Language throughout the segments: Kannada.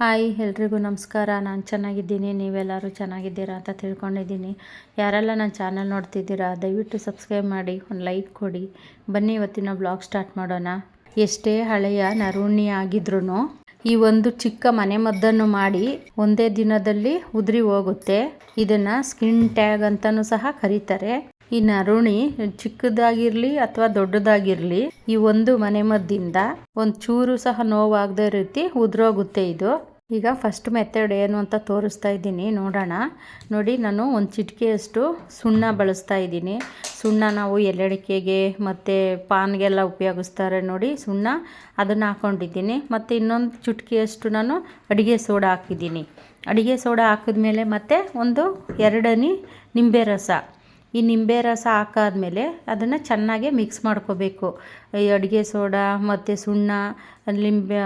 ಹಾಯ್, ಎಲ್ರಿಗೂ ನಮಸ್ಕಾರ. ನಾನು ಚೆನ್ನಾಗಿದ್ದೀನಿ. ನೀವೆಲ್ಲರೂ ಚೆನ್ನಾಗಿದ್ದೀರಾ ಅಂತ ತಿಳ್ಕೊಂಡಿದ್ದೀನಿ. ಯಾರೆಲ್ಲ ನನ್ನ ಚಾನಲ್ ನೋಡ್ತಿದ್ದೀರಾ, ದಯವಿಟ್ಟು ಸಬ್ಸ್ಕ್ರೈಬ್ ಮಾಡಿ, ಒಂದು ಲೈಕ್ ಕೊಡಿ. ಬನ್ನಿ, ಇವತ್ತಿನ ಬ್ಲಾಗ್ ಸ್ಟಾರ್ಟ್ ಮಾಡೋಣ. ಎಷ್ಟೇ ಹಳೆಯ ನರುಣಿ ಆಗಿದ್ರೂ ಈ ಒಂದು ಚಿಕ್ಕ ಮನೆ ಮದ್ದನ್ನು ಮಾಡಿ ಒಂದೇ ದಿನದಲ್ಲಿ ಉದುರಿ ಹೋಗುತ್ತೆ. ಇದನ್ನು ಸ್ಕಿನ್ ಟ್ಯಾಗ್ ಅಂತಲೂ ಸಹ ಕರೀತಾರೆ. ಈ ನರುಣಿ ಚಿಕ್ಕದಾಗಿರ್ಲಿ ಅಥವಾ ದೊಡ್ಡದಾಗಿರ್ಲಿ, ಈ ಒಂದು ಮನೆ ಮದ್ದಿಂದ ಒಂದು ಚೂರು ಸಹ ನೋವಾಗದ ರೀತಿ ಉದ್ರೋಗುತ್ತೆ ಇದು. ಈಗ ಫಸ್ಟ್ ಮೆಥಡ್ ಏನು ಅಂತ ತೋರಿಸ್ತಾ ಇದ್ದೀನಿ, ನೋಡೋಣ. ನೋಡಿ, ನಾನು ಒಂದು ಚಿಟಿಕೆಯಷ್ಟು ಸುಣ್ಣ ಬಳಸ್ತಾ ಇದ್ದೀನಿ. ಸುಣ್ಣ ನಾವು ಎಲೆಡಿಕೆಗೆ ಮತ್ತು ಪಾನ್ಗೆಲ್ಲ ಉಪಯೋಗಿಸ್ತಾರೆ ನೋಡಿ, ಸುಣ್ಣ ಅದನ್ನು ಹಾಕ್ಕೊಂಡಿದ್ದೀನಿ ಮತ್ತು ಇನ್ನೊಂದು ಚುಟ್ಕಿಯಷ್ಟು ನಾನು ಅಡುಗೆ ಸೋಡಾ ಹಾಕಿದ್ದೀನಿ. ಅಡುಗೆ ಸೋಡಾ ಹಾಕಿದ್ಮೇಲೆ ಮತ್ತು ಒಂದು ಎರಡನೇ ನಿಂಬೆ ರಸ. ಈ ನಿಂಬೆ ರಸ ಹಾಕಾದ್ಮೇಲೆ ಅದನ್ನು ಚೆನ್ನಾಗಿ ಮಿಕ್ಸ್ ಮಾಡ್ಕೋಬೇಕು. ಈ ಅಡುಗೆ ಸೋಡಾ ಮತ್ತು ಸುಣ್ಣ ನಿಂಬೆ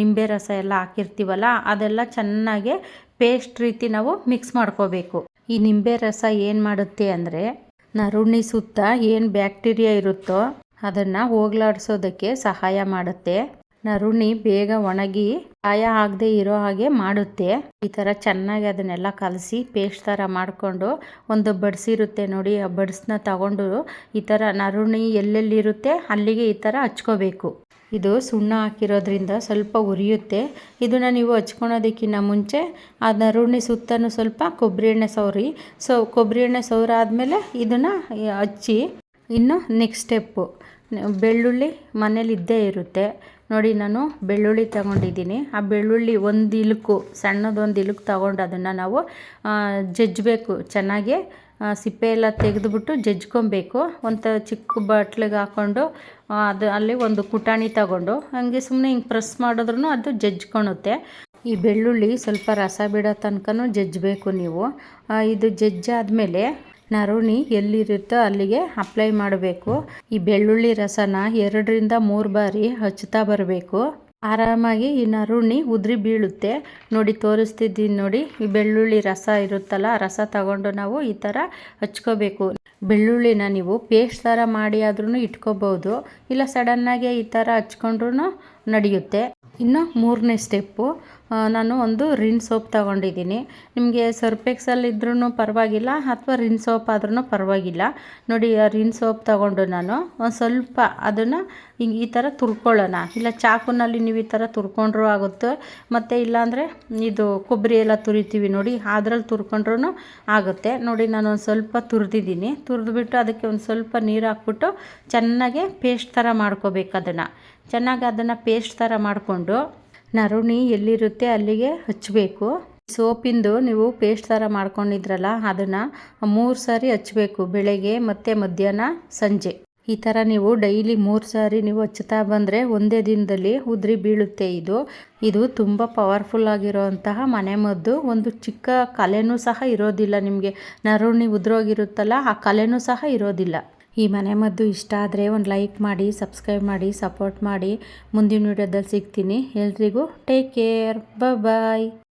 ನಿಂಬೆ ರಸ ಎಲ್ಲ ಹಾಕಿರ್ತೀವಲ್ಲ, ಅದೆಲ್ಲ ಚೆನ್ನಾಗಿ ಪೇಸ್ಟ್ ರೀತಿ ನಾವು ಮಿಕ್ಸ್ ಮಾಡ್ಕೋಬೇಕು. ಈ ನಿಂಬೆ ರಸ ಏನು ಮಾಡುತ್ತೆ ಅಂದರೆ, ನರುಣಿ ಸುತ್ತ ಏನು ಬ್ಯಾಕ್ಟೀರಿಯಾ ಇರುತ್ತೋ ಅದನ್ನು ಹೋಗ್ಲಾಡ್ಸೋದಕ್ಕೆ ಸಹಾಯ ಮಾಡುತ್ತೆ. ನರುಣಿ ಬೇಗ ಒಣಗಿ ಗಾಯ ಆಗದೆ ಇರೋ ಹಾಗೆ ಮಾಡುತ್ತೆ. ಈ ಥರ ಚೆನ್ನಾಗಿ ಅದನ್ನೆಲ್ಲ ಕಲಸಿ ಪೇಸ್ಟ್ ಥರ ಮಾಡಿಕೊಂಡು ಒಂದು ಬಡಿಸಿರುತ್ತೆ ನೋಡಿ, ಆ ಬಡ್ಸನ್ನ ತಗೊಂಡು ಈ ಥರ ನರುಣಿ ಎಲ್ಲೆಲ್ಲಿರುತ್ತೆ ಅಲ್ಲಿಗೆ ಈ ಥರ ಹಚ್ಕೋಬೇಕು. ಇದು ಸುಣ್ಣ ಹಾಕಿರೋದ್ರಿಂದ ಸ್ವಲ್ಪ ಉರಿಯುತ್ತೆ. ಇದನ್ನು ನೀವು ಹಚ್ಕೊಳೋದಕ್ಕಿಂತ ಮುಂಚೆ ಆ ನರುಣಿ ಸುತ್ತಲೂ ಸ್ವಲ್ಪ ಕೊಬ್ಬರಿ ಎಣ್ಣೆ ಸವರಿ. ಸೊ, ಕೊಬ್ಬರಿ ಎಣ್ಣೆ ಸವರಾದ್ಮೇಲೆ ಇದನ್ನು ಹಚ್ಚಿ ಇನ್ನು ನೆಕ್ಸ್ಟ್ ಸ್ಟೆಪ್ಪು ಬೆಳ್ಳುಳ್ಳಿ ಮನೇಲಿದ್ದೇ ಇರುತ್ತೆ. ನೋಡಿ, ನಾನು ಬೆಳ್ಳುಳ್ಳಿ ತಗೊಂಡಿದ್ದೀನಿ. ಆ ಬೆಳ್ಳುಳ್ಳಿ ಒಂದು ಇಲುಕು ಸಣ್ಣದೊಂದು ಇಲುಕು ತಗೊಂಡು ಅದನ್ನು ನಾವು ಜಜ್ಜಬೇಕು. ಚೆನ್ನಾಗಿ ಸಿಪ್ಪೆ ಎಲ್ಲ ತೆಗೆದುಬಿಟ್ಟು ಜಜ್ಕೊಬೇಕು ಒಂದು ಚಿಕ್ಕ ಬಟ್ಲಿಗೆ ಹಾಕ್ಕೊಂಡು ಅದು ಅಲ್ಲಿ ಒಂದು ಕುಟಾಣಿ ತಗೊಂಡು, ಹಂಗೆ ಸುಮ್ಮನೆ ಹಿಂಗೆ ಪ್ರೆಸ್ ಮಾಡಿದ್ರೂ ಅದು ಜಜ್ಕೊಳುತ್ತೆ ಈ ಬೆಳ್ಳುಳ್ಳಿ ಸ್ವಲ್ಪ ರಸ ಬಿಡೋ ತನಕನೂ ಜಜ್ಜಬೇಕು ನೀವು. ಇದು ಜಜ್ಜಾದಮೇಲೆ ನರುಣಿ ಎಲ್ಲಿರುತ್ತೋ ಅಲ್ಲಿಗೆ ಅಪ್ಲೈ ಮಾಡಬೇಕು. ಈ ಬೆಳ್ಳುಳ್ಳಿ ರಸನ ಎರಡರಿಂದ ಮೂರು ಬಾರಿ ಹಚ್ತಾ ಬರಬೇಕು. ಆರಾಮಾಗಿ ಈ ನರುಣಿ ಉದ್ರಿ ಬೀಳುತ್ತೆ. ನೋಡಿ, ತೋರಿಸ್ತಿದ್ದೀನಿ ನೋಡಿ, ಈ ಬೆಳ್ಳುಳ್ಳಿ ರಸ ಇರುತ್ತಲ್ಲ ರಸ ತಗೊಂಡು ನಾವು ಈ ಥರ ಹಚ್ಕೋಬೇಕು. ಬೆಳ್ಳುಳ್ಳಿನ ನೀವು ಪೇಸ್ಟ್ ಥರ ಮಾಡಿ ಆದ್ರೂ ಇಟ್ಕೋಬೋದು. ಇಲ್ಲ ಸಡನ್ನಾಗಿ ಈ ಥರ ಹಚ್ಕೊಂಡ್ರೂ ನಡೆಯುತ್ತೆ. ಇನ್ನು ಮೂರನೇ ಸ್ಟೆಪ್ಪು ನಾನು ಒಂದು ರಿನ್ ಸೋಪ್ ತಗೊಂಡಿದ್ದೀನಿ. ನಿಮಗೆ ಸರ್ಪೆಕ್ಸಲ್ಲಿ ಇದ್ರೂ ಪರವಾಗಿಲ್ಲ ಅಥವಾ ರಿನ್ ಸೋಪ್ ಆದ್ರೂ ಪರವಾಗಿಲ್ಲ. ನೋಡಿ ರಿನ್ ಸೋಪ್ ತಗೊಂಡು ನಾನು ಒಂದು ಸ್ವಲ್ಪ ಅದನ್ನು ಹಿಂಗೆ ಈ ಥರ ತುರ್ಕೊಳ್ಳೋಣ. ಇಲ್ಲ, ಚಾಕುನಲ್ಲಿ ನೀವು ಈ ಥರ ತುರ್ಕೊಂಡ್ರೂ ಆಗುತ್ತೆ. ಮತ್ತು ಇಲ್ಲಾಂದರೆ ಇದು ಕೊಬ್ಬರಿ ಎಲ್ಲ ತುರಿತೀವಿ ನೋಡಿ, ಅದ್ರಲ್ಲಿ ತುರ್ಕೊಂಡ್ರೂ ಆಗುತ್ತೆ. ನೋಡಿ, ನಾನು ಒಂದು ಸ್ವಲ್ಪ ತುರಿದಿದ್ದೀನಿ. ತುರಿದ್ಬಿಟ್ಟು ಅದಕ್ಕೆ ಒಂದು ಸ್ವಲ್ಪ ನೀರು ಹಾಕ್ಬಿಟ್ಟು ಚೆನ್ನಾಗೆ ಪೇಸ್ಟ್ ಥರ ಮಾಡ್ಕೋಬೇಕು ಅದನ್ನು. ಚೆನ್ನಾಗಿ ಅದನ್ನು ಪೇಸ್ಟ್ ಥರ ಮಾಡಿಕೊಂಡು ನರುಣಿ ಎಲ್ಲಿರುತ್ತೆ ಅಲ್ಲಿಗೆ ಹಚ್ಚಬೇಕು. ಸೋಪಿಂದು ನೀವು ಪೇಸ್ಟ್ ಥರ ಮಾಡ್ಕೊಂಡಿದ್ರಲ್ಲ, ಅದನ್ನು ಮೂರು ಸಾರಿ ಹಚ್ಚಬೇಕು, ಬೆಳಗ್ಗೆ ಮತ್ತು ಮಧ್ಯಾಹ್ನ ಸಂಜೆ. ಈ ಥರ ನೀವು ಡೈಲಿ ಮೂರು ಸಾರಿ ನೀವು ಹಚ್ಚುತ್ತಾ ಬಂದರೆ ಒಂದೇ ದಿನದಲ್ಲಿ ಉದ್ರಿ ಬೀಳುತ್ತೆ ಇದು. ಇದು ತುಂಬ ಪವರ್ಫುಲ್ ಆಗಿರೋಂತಹ ಮನೆಮದ್ದು ಒಂದು ಚಿಕ್ಕ ಕಲೆನೂ ಸಹ ಇರೋದಿಲ್ಲ ನಿಮಗೆ. ನರುಣಿ ಉದುರೋಗಿರುತ್ತಲ್ಲ, ಆ ಕಲೆನೂ ಸಹ ಇರೋದಿಲ್ಲ. ಈ ಮನೆ ಮದ್ದು ಇಷ್ಟ ಆದರೆ ಒಂದು ಲೈಕ್ ಮಾಡಿ ಸಬ್ಸ್ಕ್ರೈಬ್ ಮಾಡಿ ಸಪೋರ್ಟ್ ಮಾಡಿ. ಮುಂದಿನ ವೀಡಿಯೋದಲ್ಲಿ ಸಿಗ್ತೀನಿ. ಎಲ್ರಿಗೂ ಟೇಕ್ ಕೇರ್ ಬಾಯ್